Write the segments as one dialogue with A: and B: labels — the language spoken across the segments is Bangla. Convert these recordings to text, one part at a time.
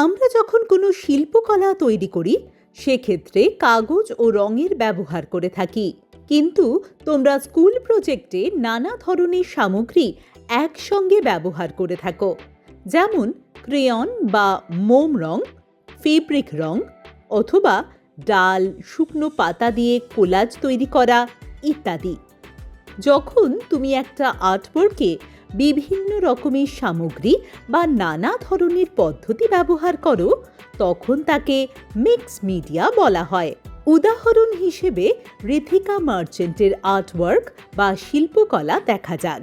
A: আমরা যখন কোনো শিল্পকলা তৈরি করি, সেক্ষেত্রে কাগজ ও রঙের ব্যবহার করে থাকি। কিন্তু তোমরা স্কুল প্রজেক্টে নানা ধরনের সামগ্রী একসঙ্গে ব্যবহার করে থাকো। যেমন ক্রেয়ন বা মোম রং, ফেব্রিক রং অথবা ডাল, শুকনো পাতা দিয়ে কোলাজ তৈরি করা ইত্যাদি। যখন তুমি একটা আর্টওয়ার্কে বিভিন্ন রকমের সামগ্রী বা নানা ধরনের পদ্ধতি ব্যবহার করো, তখন তাকে মিক্স মিডিয়া বলা হয়। উদাহরণ হিসেবে রেথিকা মার্চেন্টের আর্টওয়ার্ক বা শিল্পকলা দেখা যাক।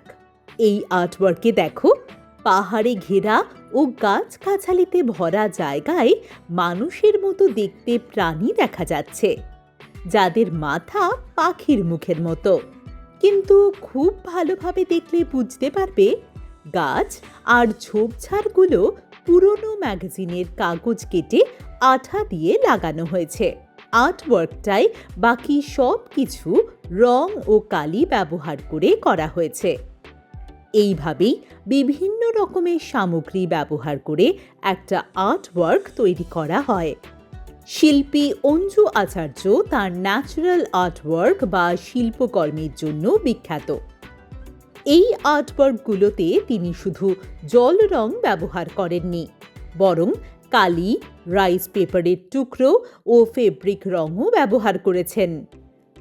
A: এই আর্টওয়ার্কে দেখো, পাহাড়ে ঘেরা ও গাছগাছালিতে ভরা জায়গায় মানুষের মতো দেখতে প্রাণী দেখা যাচ্ছে, যাদের মাথা পাখির মুখের মতো। কিন্তু খুব ভালোভাবে দেখলে বুঝতে পারবে, গাছ আর ঝোপঝাড়গুলো পুরনো ম্যাগাজিনের কাগজ কেটে আঠা দিয়ে লাগানো হয়েছে। আর্টওয়ার্কটাই বাকি সব কিছু রং ও কালি ব্যবহার করে করা হয়েছে। এইভাবেই বিভিন্ন রকমের সামগ্রী ব্যবহার করে একটা আর্টওয়ার্ক তৈরি করা হয়। শিল্পী অঞ্জু আচার্য তার ন্যাচারাল আর্টওয়ার্ক বা শিল্পকর্মের জন্য বিখ্যাত। এই আর্টওয়ার্কগুলোতে তিনি শুধু জল রং ব্যবহার করেননি, বরং কালি রাইস পেপারের টুকরো ও ফেব্রিক রঙও ব্যবহার করেছেন।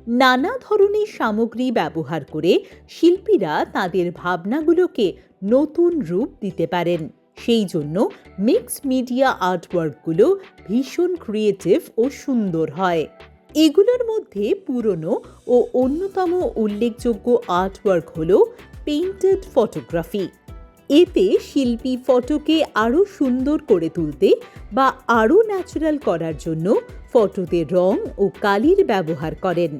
A: নানা ধরনের সামগ্রী ব্যবহার করে শিল্পীরা তাদের ভাবনাগুলোকে নতুন রূপ দিতে পারেন। সেই জন্য মিক্স মিডিয়া আর্টওয়ার্কগুলো ভীষণ ক্রিয়েটিভ ও সুন্দর হয়। এগুলোর মধ্যে পুরনো ও অন্যতম উল্লেখযোগ্য আর্টওয়ার্ক হল পেইন্টেড ফটোগ্রাফি এতে শিল্পী ফটোকে আরও সুন্দর করে তুলতে বা আরও ন্যাচারাল করার জন্য ফটোতে রং ও কালির ব্যবহার করেন।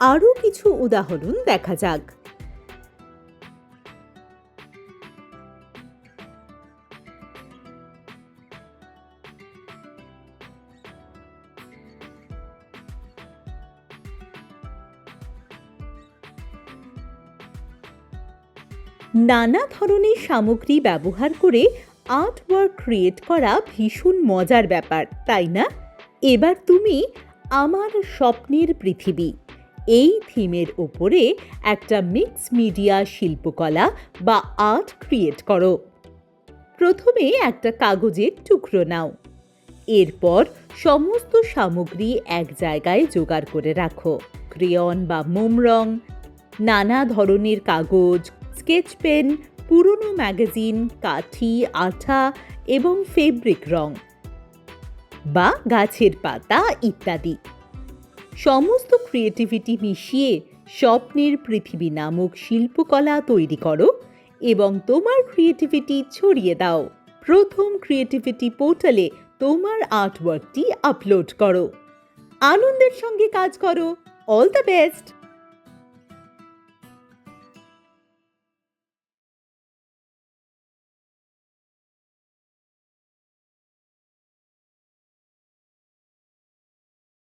A: আরও কিছু উদাহরণ দেখা যাক। নানা ধরনের সামগ্রী ব্যবহার করে আর্ট ওয়ার্ক ক্রিয়েট করা ভীষণ মজার ব্যাপার, তাই না? এবার তুমি আমার স্বপ্নের পৃথিবী। এই থিমের ওপরে একটা মিক্স মিডিয়া শিল্পকলা বা আর্ট ক্রিয়েট করো। প্রথমে একটা কাগজের টুকরো নাও। এরপর সমস্ত সামগ্রী এক জায়গায় জোগাড় করে রাখো। ক্রেয়ন বা মোম রং, নানা ধরনের কাগজ স্কেচ পেন, পুরনো ম্যাগাজিন, কাঠি, আঠা এবং ফেব্রিক রং বা গাছের পাতা ইত্যাদি। সমস্ত ক্রিয়েটিভিটি মিশিয়ে স্বপ্নের পৃথিবী নামক শিল্পকলা তৈরি করো এবং তোমার ক্রিয়েটিভিটি ছড়িয়ে দাও। প্রথম ক্রিয়েটিভিটি পোর্টালে তোমার আর্টওয়ার্কটি আপলোড করো। আনন্দের সঙ্গে কাজ করো। All the best!